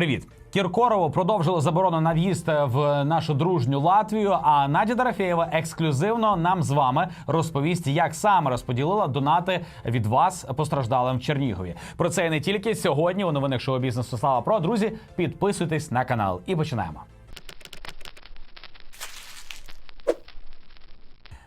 Привіт. Кіркорову продовжили заборону на в'їзд в нашу дружню Латвію. А Надя Дорофєєва ексклюзивно нам з вами розповість, як саме розподілила донати від вас постраждалим в Чернігові. Про це і не тільки сьогодні. У новинах шоу бізнесу Слава Про друзі. Підписуйтесь на канал і починаємо.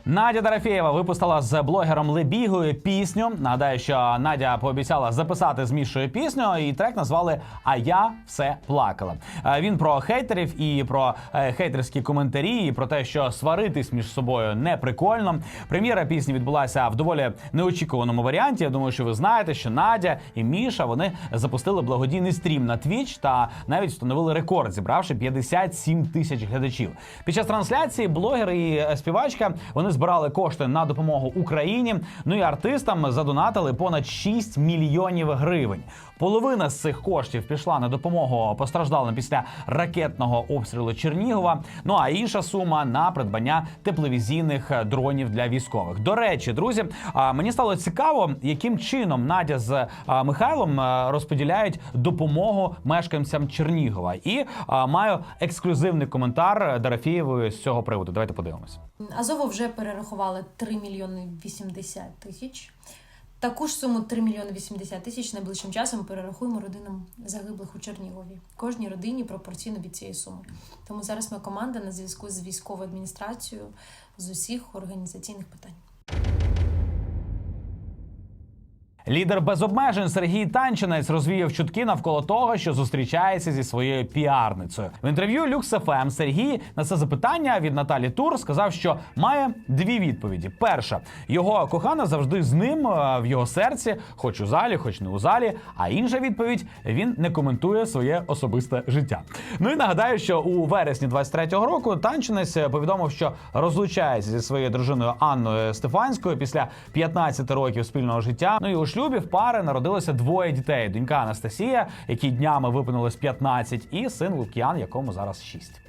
Надя Дорофєєва випустила з блогером Лебігою пісню. Нагадаю, що Надя пообіцяла записати з Мішою пісню, і трек назвали А я все плакала. Е, Він про хейтерів і про е, хейтерські коментарі, і про те, що сваритись між собою не прикольно. Прем'єра пісні відбулася в доволі неочікуваному варіанті. Я думаю, що ви знаєте, що Надя і Міша вони запустили благодійний стрім на Twitch та навіть встановили рекорд, зібравши 57 тисяч глядачів. Під час трансляції блогер і е, співачка вони збирали кошти на допомогу Україні. Ну і артистам задонатили понад 6 мільйонів гривень. Половина з цих коштів пішла на допомогу постраждалим після ракетного обстрілу Чернігова. Ну а інша сума на придбання тепловізійних дронів для військових. До речі, друзі, мені стало цікаво, яким чином Надя з Михайлом розподіляють допомогу мешканцям Чернігова. І маю ексклюзивний коментар Дорофєєвої з цього приводу. Давайте подивимось. Азову вже перерахували 3 мільйони 80 тисяч. Таку ж суму 3 мільйони 80 тисяч найближчим часом перерахуємо родинам загиблих у Чернігові. Кожній родині пропорційно від цієї суми. Тому зараз ми команда на зв'язку з військовою адміністрацією з усіх організаційних питань. Лідер без обмежень Сергій Танчинець розвіяв чутки навколо того, що зустрічається зі своєю піарницею. В інтерв'ю Люкс ФМ Сергій на це запитання від Наталі Тур сказав, що має дві відповіді: перша його кохана завжди з ним е, в його серці, хоч у залі, хоч не у залі. А інша відповідь він не коментує своє особисте життя. Ну і нагадаю, що у вересні 23-го року Танчинець повідомив, що розлучається зі своєю дружиною Анною Стефанською після 15 років спільного життя. Ну і у шлюбі в пари народилося двоє дітей: донька Анастасія, якій днями виповнилось 15, і син Лук'ян, якому зараз 6.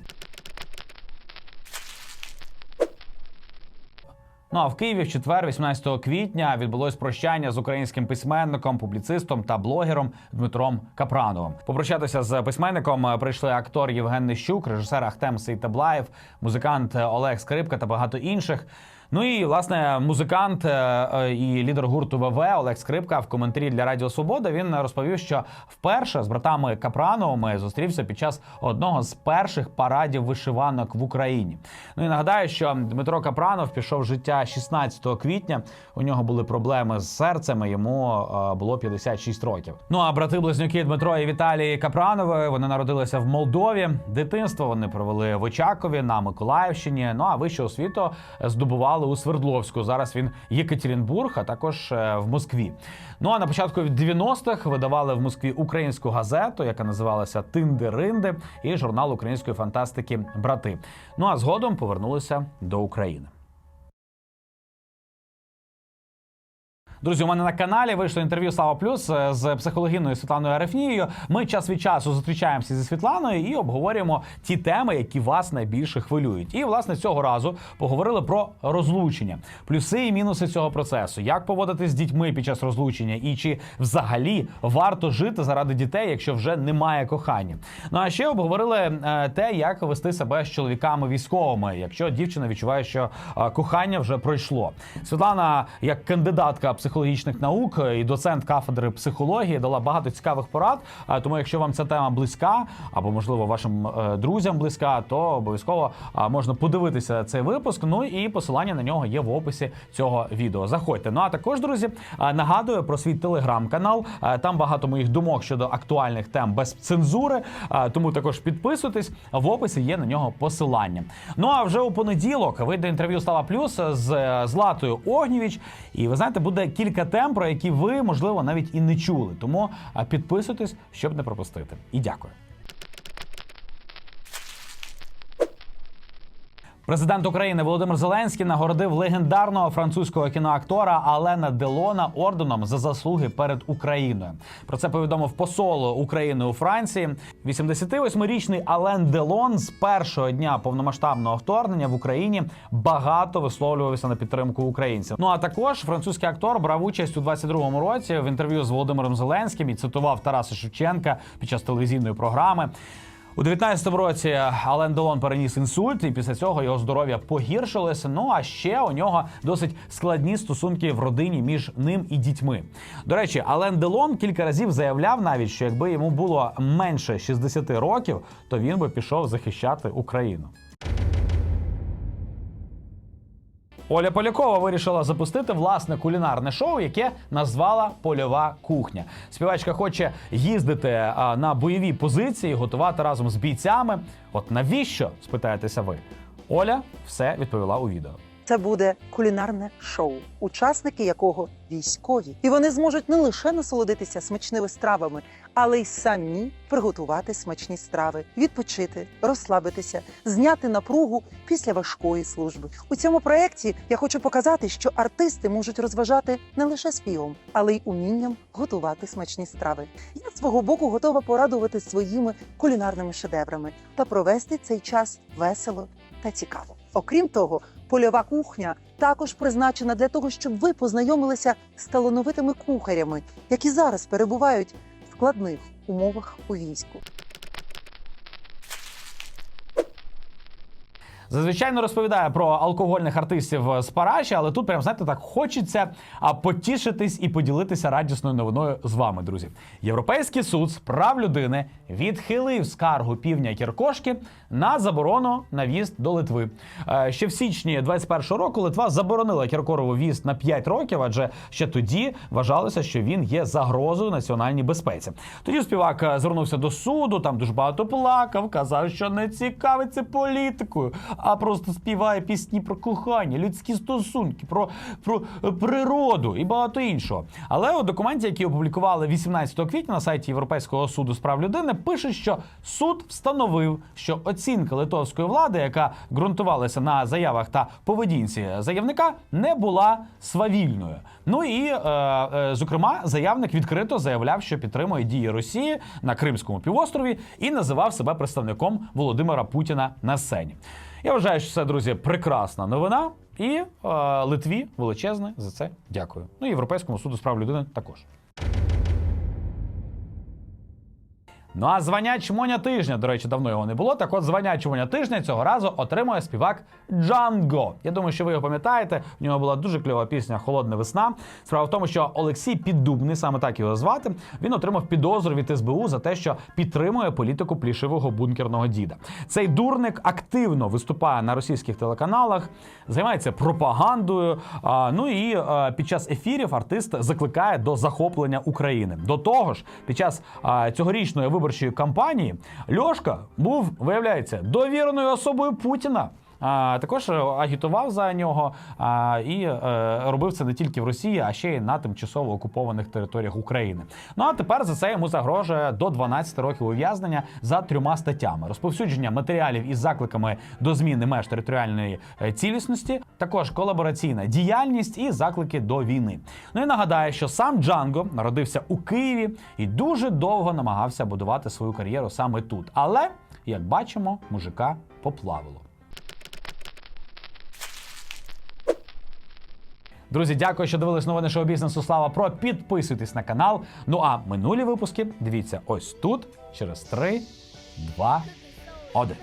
Ну а в Києві в четвер, 18 квітня, відбулось прощання з українським письменником, публіцистом та блогером Дмитром Капрановим. Попрощатися з письменником прийшли актор Євген Нищук, режисер Ахтем Сейтаблаєв, музикант Олег Скрипка та багато інших. Ну і власне музикант е, е, і лідер гурту ВВ Олег Скрипка в коментарі для Радіо Свобода він розповів, що вперше з братами Капрановими зустрівся під час одного з перших парадів вишиванок в Україні. Ну і нагадаю, що Дмитро Капранов пішов в життя 16 квітня. У нього були проблеми з серцем. Йому е, було 56 років. Ну а брати-близнюки Дмитро і Віталій Капранови вони народилися в Молдові. Дитинство вони провели в Очакові на Миколаївщині. Ну а вищу освіту здобували у Свердловську. Зараз він Єкатеринбург, а також е, в Москві. Ну а на початку 90-х видавали в Москві українську газету, яка називалася Тинди-Ринди, і журнал української фантастики Брати. Ну а згодом повернулися до України. Друзі, у мене на каналі вийшло інтерв'ю Слава Плюс е, з психологиною Світланою Арафнією. Ми час від часу зустрічаємося зі Світланою і обговорюємо ті теми, які вас найбільше хвилюють. І власне цього разу поговорили про розлучення, плюси і мінуси цього процесу, як поводити з дітьми під час розлучення, і чи взагалі варто жити заради дітей, якщо вже немає кохання. Ну а ще обговорили е, те, як вести себе з чоловіками військовими, якщо дівчина відчуває, що е, кохання вже пройшло. Світлана, як кандидатка психологічних наук і доцент кафедри психології, дала багато цікавих порад. Тому, якщо вам ця тема близька, або можливо вашим е, друзям близька, то обов'язково можна подивитися цей випуск. Ну і посилання на нього є в описі цього відео. Заходьте. Ну а також, друзі, нагадую про свій телеграм-канал. Там багато моїх думок щодо актуальних тем без цензури. Тому також підписуйтесь. В описі є на нього посилання. Ну а вже у понеділок вийде інтерв'ю Стала Плюс з е, Златою Огнєвіч. І ви знаєте, буде кілька тем, про які ви можливо навіть і не чули. Тому підписуйтесь, щоб не пропустити. І дякую. Президент України Володимир Зеленський нагородив легендарного французького кіноактора Алена Делона орденом за заслуги перед Україною. Про це повідомив посол України у Франції. 88-річний Ален Делон з першого дня повномасштабного вторгнення в Україні багато висловлювався на підтримку українців. Ну а також французький актор брав участь у 22-му році в інтерв'ю з Володимиром Зеленським і цитував Тараса Шевченка під час телевізійної програми. У 19-му році Ален Делон переніс інсульт, і після цього його здоров'я погіршилося. Ну а ще у нього досить складні стосунки в родині між ним і дітьми. До речі, Ален Делон кілька разів заявляв навіть, що якби йому було менше 60 років, то він би пішов захищати Україну. Оля Полякова вирішила запустити власне кулінарне шоу, яке назвала Польова кухня. Співачка хоче їздити на бойові позиції, готувати разом з бійцями. От навіщо? спитаєтеся ви? Оля все відповіла у відео. Це буде кулінарне шоу, учасники якого військові, і вони зможуть не лише насолодитися смачними стравами, але й самі приготувати смачні страви, відпочити, розслабитися, зняти напругу після важкої служби. У цьому проєкті я хочу показати, що артисти можуть розважати не лише співом, але й умінням готувати смачні страви. Я свого боку готова порадувати своїми кулінарними шедеврами та провести цей час весело та цікаво. Окрім того, польова кухня також призначена для того, щоб ви познайомилися з талановитими кухарями, які зараз перебувають в складних умовах у війську. Зазвичай розповідає про алкогольних артистів з Параші, але тут прям знаєте так хочеться потішитись і поділитися радісною новиною з вами, друзі. Європейський суд з прав людини відхилив скаргу півня Кіркошки на заборону на в'їзд до Литви. Е, Ще в січні 21-го року Литва заборонила Кіркорову в'їзд на 5 років, адже ще тоді вважалося, що він є загрозою національній безпеці. Тоді співак е, звернувся до суду, там дуже багато плакав, казав, що не цікавиться політикою, а просто співає пісні про кохання, людські стосунки, про, про природу і багато іншого. Але у документі, який опублікували 18 квітня на сайті Європейського суду з прав людини, пише, що суд встановив, що оцінка литовської влади, яка ґрунтувалася на заявах та поведінці заявника, не була свавільною. Ну і е, е, зокрема, заявник відкрито заявляв, що підтримує дії Росії на Кримському півострові і називав себе представником Володимира Путіна на сцені. Я вважаю, що це, друзі, прекрасна новина. І е, Литві величезне за це дякую. Ну і Європейському суду з прав людини також. Ну а звання чмоня тижня, до речі, давно його не було. Так от звання чмоня тижня цього разу отримує співак Джанго. Я думаю, що ви його пам'ятаєте. У нього була дуже кльова пісня Холодна весна. Справа в тому, що Олексій Піддубний, саме так його звати, він отримав підозру від СБУ за те, що підтримує політику плішивого бункерного діда. Цей дурник активно виступає на російських телеканалах, займається пропагандою. Ну і а, під час ефірів артист закликає до захоплення України. До того ж, під час а, цьогорічної виборчої кампанії Льошка був, виявляється, довіреною особою Путіна. А, також е, агітував за нього а, і е, робив це не тільки в Росії, а ще й на тимчасово окупованих територіях України. Ну а тепер за це йому загрожує до 12 років ув'язнення за трьома статтями: розповсюдження матеріалів із закликами до зміни меж територіальної е, цілісності, також колабораційна діяльність і заклики до війни. Ну і нагадаю, що сам Джанго народився у Києві і дуже довго намагався будувати свою кар'єру саме тут. Але як бачимо, мужика поплавило. Друзі, дякую, що дивились новини шоу бізнесу. Слава Про. Підписуйтесь на канал. Ну а минулі випуски дивіться ось тут через 3, 2, 1.